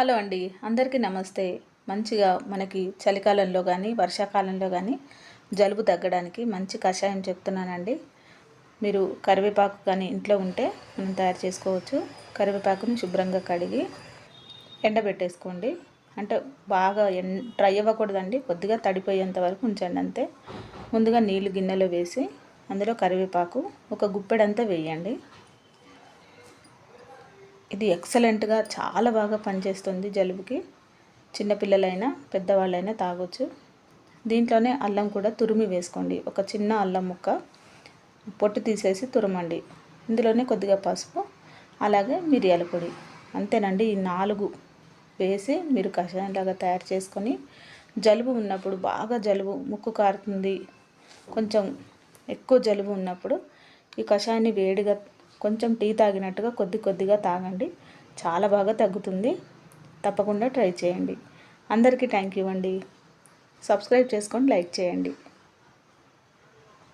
Hello అండి. అందరికీ నమస్తే. మంచిగా మనకి చలికాలంలో కానీ వర్షాకాలంలో కానీ జలుబు తగ్గడానికి మంచి కషాయం చెప్తున్నానండి. మీరు కరివేపాకు కానీ ఇంట్లో ఉంటే మనం తయారు చేసుకోవచ్చు. కరివేపాకుని శుభ్రంగా కడిగి ఎండబెట్టేసుకోండి. అంటే బాగా ఎన్ డ్రై అవ్వకూడదండి. కొద్దిగా తడిపోయేంత వరకు ఉంచండి అంతే. ముందుగా నీళ్ళు గిన్నెలో వేసి అందులో కరివేపాకు ఒక గుప్పెడంతా వేయండి. ఇది ఎక్సలెంట్గా చాలా బాగా పనిచేస్తుంది జలుబుకి. చిన్నపిల్లలైనా పెద్దవాళ్ళైనా తాగొచ్చు. దీంట్లోనే అల్లం కూడా తురిమి వేసుకోండి. ఒక చిన్న అల్లం ముక్క పొట్టు తీసేసి తురమండి. ఇందులోనే కొద్దిగా పసుపు అలాగే మిరియాల పొడి. అంతేనండి ఈ నాలుగు వేసి మీరు కషాయంలాగా తయారు చేసుకొని జలుబు ఉన్నప్పుడు బాగా జలుబు ముక్కు కారుతుంది కొంచెం ఎక్కువ జలుబు ఉన్నప్పుడు ఈ కషాయాన్ని వేడిగా కొంచెం టీ తాగినట్టుగా కొద్ది కొద్దిగా తాగండి. చాలా బాగా తగ్గుతుంది. తప్పకుండా ట్రై చేయండి. అందరికీ థ్యాంక్ యూ అండి. సబ్స్క్రైబ్ చేసుకొని లైక్ చేయండి.